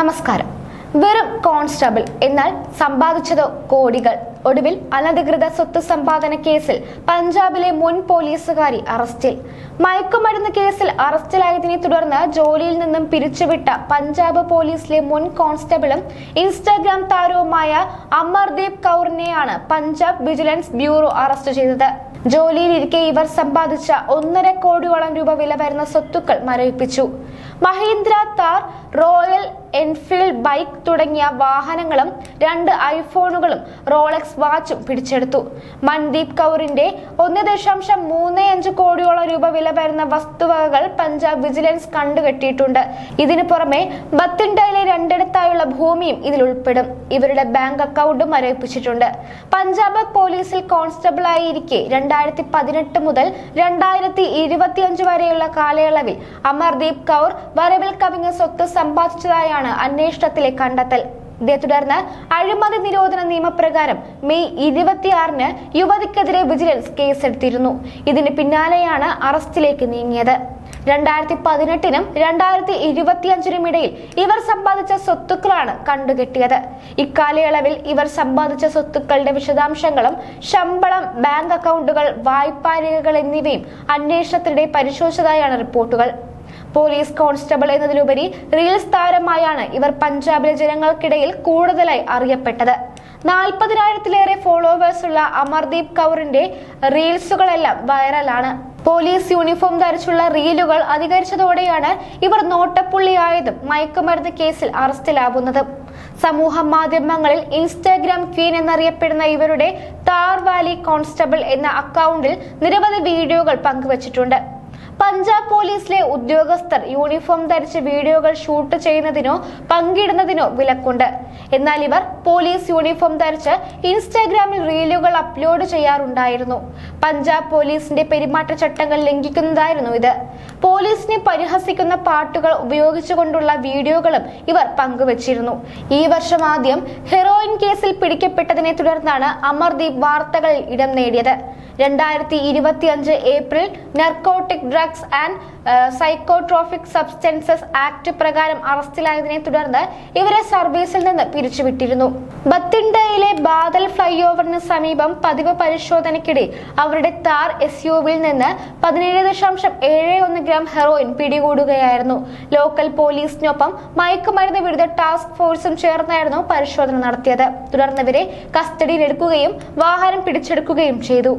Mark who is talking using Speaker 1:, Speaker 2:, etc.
Speaker 1: നമസ്കാരം. വെറും കോൺസ്റ്റബിൾ എന്നാൽ സമ്പാദിച്ചതോ കോടികൾ. ഒടുവിൽ അനധികൃത സ്വത്ത് സമ്പാദന കേസിൽ പഞ്ചാബിലെ മുൻ പോലീസുകാരി അറസ്റ്റിൽ. മയക്കുമരുന്ന് കേസിൽ അറസ്റ്റിലായതിനെ തുടർന്ന് ജോലിയിൽ നിന്നും പിരിച്ചുവിട്ട പഞ്ചാബ് പോലീസിലെ മുൻ കോൺസ്റ്റബിളും ഇൻസ്റ്റാഗ്രാം താരവുമായ അമർദീപ് കൗറിനെയാണ് പഞ്ചാബ് വിജിലൻസ് ബ്യൂറോ അറസ്റ്റ് ചെയ്തത്. ജോലിയിലിരിക്കെ ഇവർ സമ്പാദിച്ച ഒന്നര കോടിയോളം രൂപ വില വരുന്ന സ്വത്തുക്കൾ മരവിപ്പിച്ചു. Mahindra Thar Royal Enfield bike തുടങ്ങിയ വാഹനങ്ങളും രണ്ട് ഐഫോണുകളും റോളക്സ് വാച്ചും പിടിച്ചെടുത്തു. മൻദീപ് കൗറിന്റെ ഒന്ന് ദശാംശം മൂന്ന് അഞ്ച് കോടിയോളം രൂപ വില വരുന്ന വസ്തുവകകൾ പഞ്ചാബ് വിജിലൻസ് കണ്ടുകെട്ടിയിട്ടുണ്ട്. ഇതിനു പുറമെ ബത്തിൻഡയിലെ രണ്ടിടത്തായുള്ള ഭൂമിയും ഇതിൽ ഉൾപ്പെടും. ഇവരുടെ ബാങ്ക് അക്കൗണ്ടും മരവിപ്പിച്ചിട്ടുണ്ട് പഞ്ചാബ് പോലീസിൽ കോൺസ്റ്റബിളായി ഇരിക്കെ രണ്ടായിരത്തി പതിനെട്ട് മുതൽ രണ്ടായിരത്തി ഇരുപത്തിയഞ്ച് വരെയുള്ള കാലയളവിൽ അമർദീപ് കൗർ വരവിൽ കവിഞ്ഞ സ്വത്ത് സമ്പാദിച്ചതായാണ് അന്വേഷണത്തിലെ കണ്ടെത്തൽ. ഇതേ തുടർന്ന് അഴിമതി നിരോധന നിയമപ്രകാരം മെയ് ഇരുപത്തിയാറിന് യുവതിക്കെതിരെ വിജിലൻസ് കേസെടുത്തിരുന്നു. ഇതിന് പിന്നാലെയാണ് അറസ്റ്റിലേക്ക് നീങ്ങിയത്. രണ്ടായിരത്തി പതിനെട്ടിനും രണ്ടായിരത്തി ഇരുപത്തിയഞ്ചിനും ഇടയിൽ ഇവർ സമ്പാദിച്ച സ്വത്തുക്കളാണ് കണ്ടുകെട്ടിയത്. ഇക്കാലയളവിൽ ഇവർ സമ്പാദിച്ച സ്വത്തുക്കളുടെ വിശദാംശങ്ങളും ശമ്പളം ബാങ്ക് അക്കൗണ്ടുകൾ വായ്പാ രേഖകൾ എന്നിവയും അന്വേഷണത്തിനിടെ പരിശോധിച്ചതായാണ് റിപ്പോർട്ടുകൾ. പോലീസ് കോൺസ്റ്റബിൾ എന്നതിലുപരി റീൽസ് താരമായാണ് ഇവർ പഞ്ചാബിലെ ജനങ്ങൾക്കിടയിൽ കൂടുതലായി അറിയപ്പെട്ടത്. നാൽപ്പതിനായിരത്തിലേറെ ഫോളോവേഴ്സ് ഉള്ള അമർദീപ് കൗറിന്റെ റീൽസുകളെല്ലാം വൈറലാണ്. പോലീസ് യൂണിഫോം ധരിച്ചുള്ള റീലുകൾ അധികരിച്ചതോടെയാണ് ഇവർ നോട്ടപ്പുള്ളിയായതും മയക്കുമരുന്ന് കേസിൽ അറസ്റ്റിലാവുന്നതും. സമൂഹ മാധ്യമങ്ങളിൽ ഇൻസ്റ്റാഗ്രാം ക്വീൻ എന്നറിയപ്പെടുന്ന ഇവരുടെ താർ വാലി കോൺസ്റ്റബിൾ എന്ന അക്കൗണ്ടിൽ നിരവധി വീഡിയോകൾ പങ്കുവച്ചിട്ടുണ്ട്. പഞ്ചാബ് പോലീസിലെ ഉദ്യോഗസ്ഥർ യൂണിഫോം ധരിച്ച് വീഡിയോകൾ ഷൂട്ട് ചെയ്യുന്നതിനോ പങ്കിടുന്നതിനോ വിലക്കുണ്ട്. എന്നാൽ ഇവർ പോലീസ് യൂണിഫോം ധരിച്ച് ഇൻസ്റ്റാഗ്രാമിൽ റീലുകൾ അപ്ലോഡ് ചെയ്യാറുണ്ടായിരുന്നു. പഞ്ചാബ് പോലീസിന്റെ പെരുമാറ്റച്ചട്ടങ്ങൾ ലംഘിക്കുന്നതായിരുന്നു ഇത്. പോലീസിനെ പരിഹസിക്കുന്ന പാട്ടുകൾ ഉപയോഗിച്ചുകൊണ്ടുള്ള വീഡിയോകളും ഇവർ പങ്കുവച്ചിരുന്നു. ഈ വർഷം ആദ്യം ഹെറോയിൻ കേസിൽ പിടിക്കപ്പെട്ടതിനെ തുടർന്നാണ് അമർദീപ് വാർത്തകളിൽ ഇടം നേടിയത്. രണ്ടായിരത്തി ഇരുപത്തി അഞ്ച് April narcotic drugs and psychotropic substances act പ്രകാരം അറസ്റ്റിലായതിനെ തുടർന്ന് ഇവരെ സർവീസിൽ നിന്ന് പിരിച്ചുവിട്ടിരുന്നു. ബത്തിൻഡയിലെ ബാദൽ ഫ്ലൈ ഓവറിന് സമീപം പതിവ് പരിശോധനയ്ക്കിടെ അവരുടെ താർ എസ് യുവിൽ നിന്ന് പതിനേഴ് ദശാംശം ഏഴ് ഒന്ന് ഗ്രാം ഹെറോയിൻ പിടികൂടുകയായിരുന്നു. ലോക്കൽ പോലീസിനൊപ്പം മയക്കുമരുന്ന് വിരുദ്ധ ടാസ്ക് ഫോഴ്സും ചേർന്നായിരുന്നു പരിശോധന നടത്തിയത്. തുടർന്ന് ഇവരെ കസ്റ്റഡിയിലെടുക്കുകയും വാഹനം പിടിച്ചെടുക്കുകയും ചെയ്തു.